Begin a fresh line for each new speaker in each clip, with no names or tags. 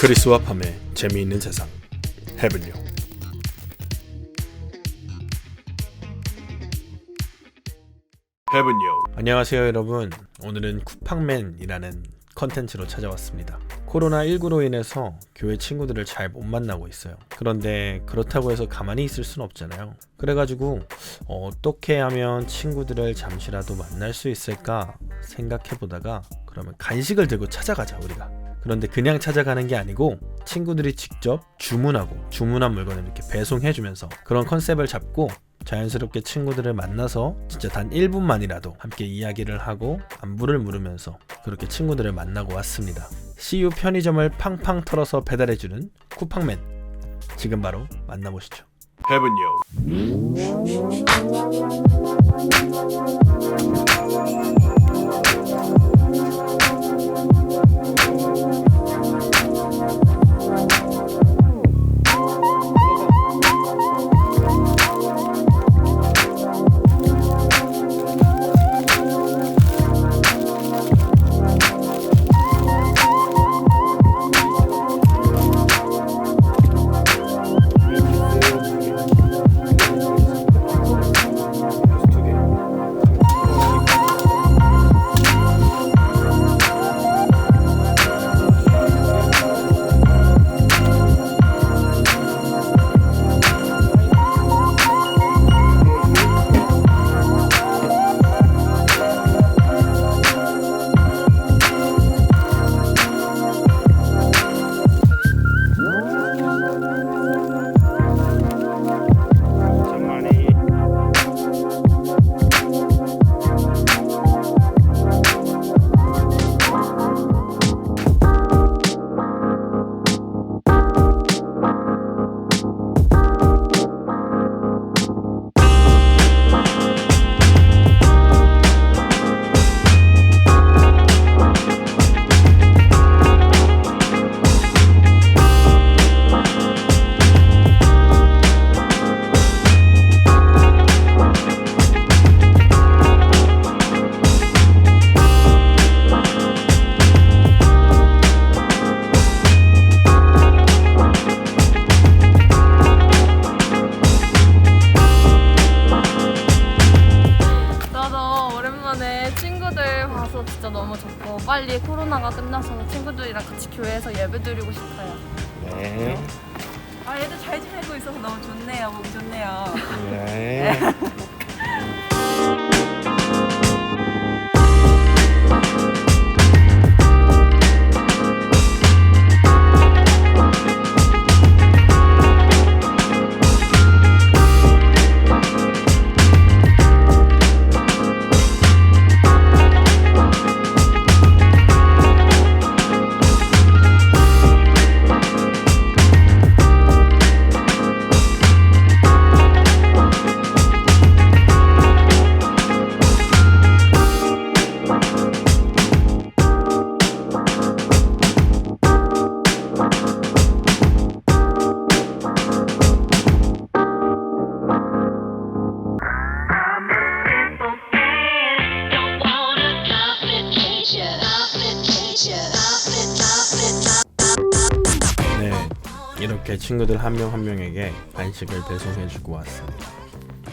크리스와 밤의 재미있는 세상. 헤븐요 헤븐요 안녕하세요 여러분. 오늘은 쿠팡맨이라는 컨텐츠로 찾아왔습니다. 코로나19로 인해서 교회 친구들을 잘 못 만나고 있어요. 그런데 그렇다고 해서 가만히 있을 순 없잖아요. 그래가지고 어떻게 하면 친구들을 잠시라도 만날 수 있을까 생각해 보다가 그러면 간식을 들고 찾아가자 우리가 그런데 그냥 찾아가는 게 아니고 친구들이 직접 주문하고 주문한 물건을 이렇게 배송해주면서 그런 컨셉을 잡고 자연스럽게 친구들을 만나서 진짜 단 1분만이라도 함께 이야기를 하고 안부를 물으면서 그렇게 친구들을 만나고 왔습니다. CU 편의점을 팡팡 털어서 배달해주는 쿠팡맨 지금 바로 만나보시죠. 헤븐요.
코로나가 끝나서 친구들이랑 같이 교회에서 예배 드리고 싶어요.
네.
아 얘들 잘 지내고 있어서 너무 좋네요. 보기 좋네요.
네. 이렇게 친구들 한 명 한 명에게 간식을 배송해주고 왔습니다.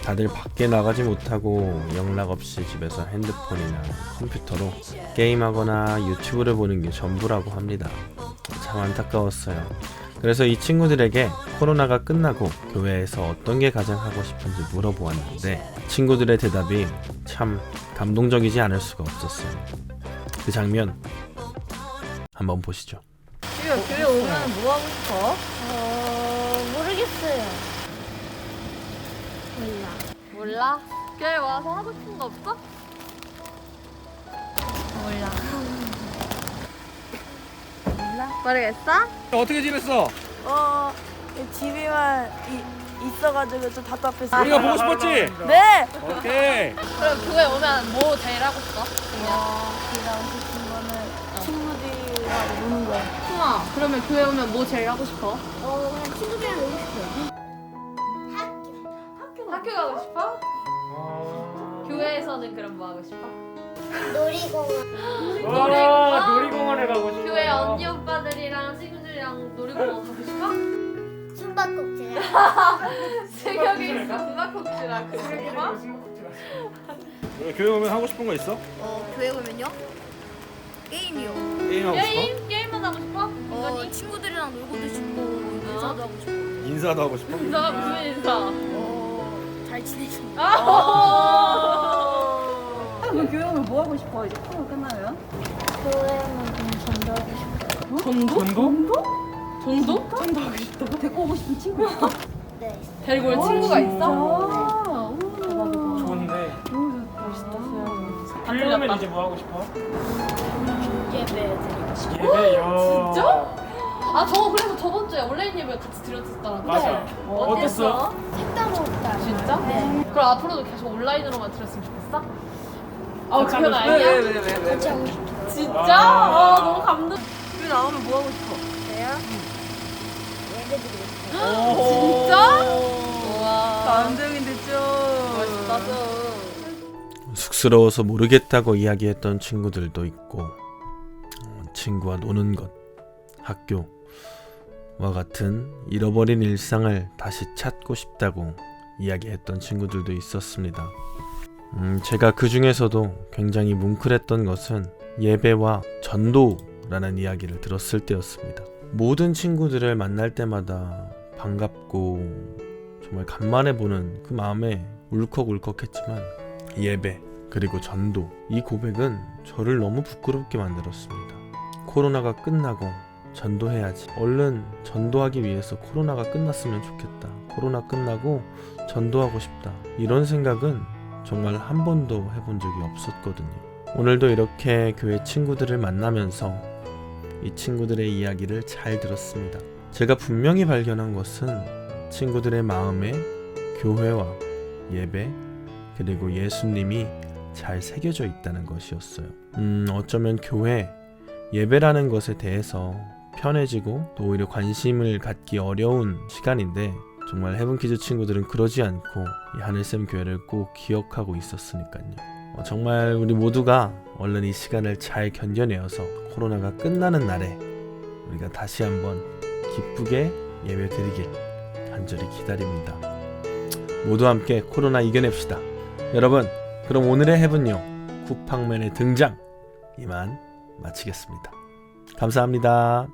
다들 밖에 나가지 못하고 연락 없이 집에서 핸드폰이나 컴퓨터로 게임하거나 유튜브를 보는 게 전부라고 합니다. 참 안타까웠어요. 그래서 이 친구들에게 코로나가 끝나고 교회에서 어떤 게 가장 하고 싶은지 물어보았는데 친구들의 대답이 참 감동적이지 않을 수가 없었어요. 그 장면 한번 보시죠.
지금 교회 오면 뭐 하고 싶어?
어, 모르겠어요. 몰라.
몰라? 교회 와서 하고 싶은 거 없어?
몰라.
몰라? 모르겠어?
어떻게 지냈어?
어 집에만 이, 있어가지고 좀 답답해서.
우리가 보고 싶었지?
네.
오케이.
그럼 교회 오면 뭐 제일 하고 싶어? 그냥
어, 제일 하고 싶은 거는 친구들이랑 노는 거예 요.
수아 그러면 교회 오면 뭐 제일 하고 싶어?
어, 그냥 친구들이랑 놀고 싶어요.
학교 가고 싶어? 교회에서는 그럼 뭐 하고 싶어?
놀이공원.
와 놀이공원에 가고 싶어.
교회 언니 오빠들이랑 친구들이랑 놀이공원 가고 싶어?
숨바꼭질.
승혁이 숨바꼭질하고 싶어?
교회 오면 하고 싶은 거 있어?
어 교회 오면요? 게임이요.
게임 하고 싶어?
게임? 게임만 하고 싶어?
어? 친구들이랑 놀고도 싶고 인사도 하고 싶고.
인사도 하고 싶어?
인사가 무슨 인사?
어 잘 지내시는.
아!
그럼 교회 오면 뭐 하고 싶어? 이제 코로나 끝나면?
교회만 좀 전도하고 싶어요.
전도?
전도?
전도?
좀 하고 싶다. 데리고 오고 싶은 친구?
네.
데리고 올 친구가 있어?
아, 우와.
좋은데.
너무 멋있다.
오면
틀렸다.
이제 뭐 하고 싶어?
예배 드리고 싶어.
예배요.
진짜? 아, 저 그래서 저번 주에 온라인 예배 같이 드렸었잖아.
맞아. 어땠어?
색다르다.
진짜?
네.
그럼 앞으로도 계속 온라인으로만 들었으면 좋겠어? 아, 그건
왜,
아니야?
왜, 왜, 왜, 왜?
같이 하고 싶어요.
진짜?
아.
아, 너무 감동.
교회 나오면 뭐 하고 싶어?
저요? 예배 드리고 싶어요.
진짜? 우와.
감동인데 좀.
멋있다, 좀.
쑥스러워서 모르겠다고 이야기했던 친구들도 있고 어, 친구와 노는 것, 학교와 같은 잃어버린 일상을 다시 찾고 싶다고 이야기했던 친구들도 있었습니다. 음, 제가 그 중에서도 굉장히 뭉클했던 것은 예배와 전도라는 이야기를 들었을 때였습니다. 모든 친구들을 만날 때마다 반갑고 정말 간만에 보는 그 마음에 울컥울컥했지만 예배 그리고 전도 이 고백은 저를 너무 부끄럽게 만들었습니다. 코로나가 끝나고 전도해야지. 얼른 전도하기 위해서 코로나가 끝났으면 좋겠다. 코로나 끝나고 전도하고 싶다. 이런 생각은 정말 한 번도 해본 적이 없었거든요. 오늘도 이렇게 교회 친구들을 만나면서 이 친구들의 이야기를 잘 들었습니다. 제가 분명히 발견한 것은 친구들의 마음에 교회와 예배 그리고 예수님이 잘 새겨져 있다는 것이었어요. 음, 어쩌면 교회, 예배라는 것에 대해서 편해지고 또 오히려 관심을 갖기 어려운 시간인데 정말 헤븐키즈 친구들은 그러지 않고 이 하늘샘 교회를 꼭 기억하고 있었으니까요. 어, 정말 우리 모두가 얼른 이 시간을 잘 견뎌내어서 코로나가 끝나는 날에 우리가 다시 한번 기쁘게 예배 드리길 간절히 기다립니다. 모두 함께 코로나 이겨냅시다. 여러분, 그럼 오늘의 해븐요 쿠팡맨의 등장 이만 마치겠습니다. 감사합니다.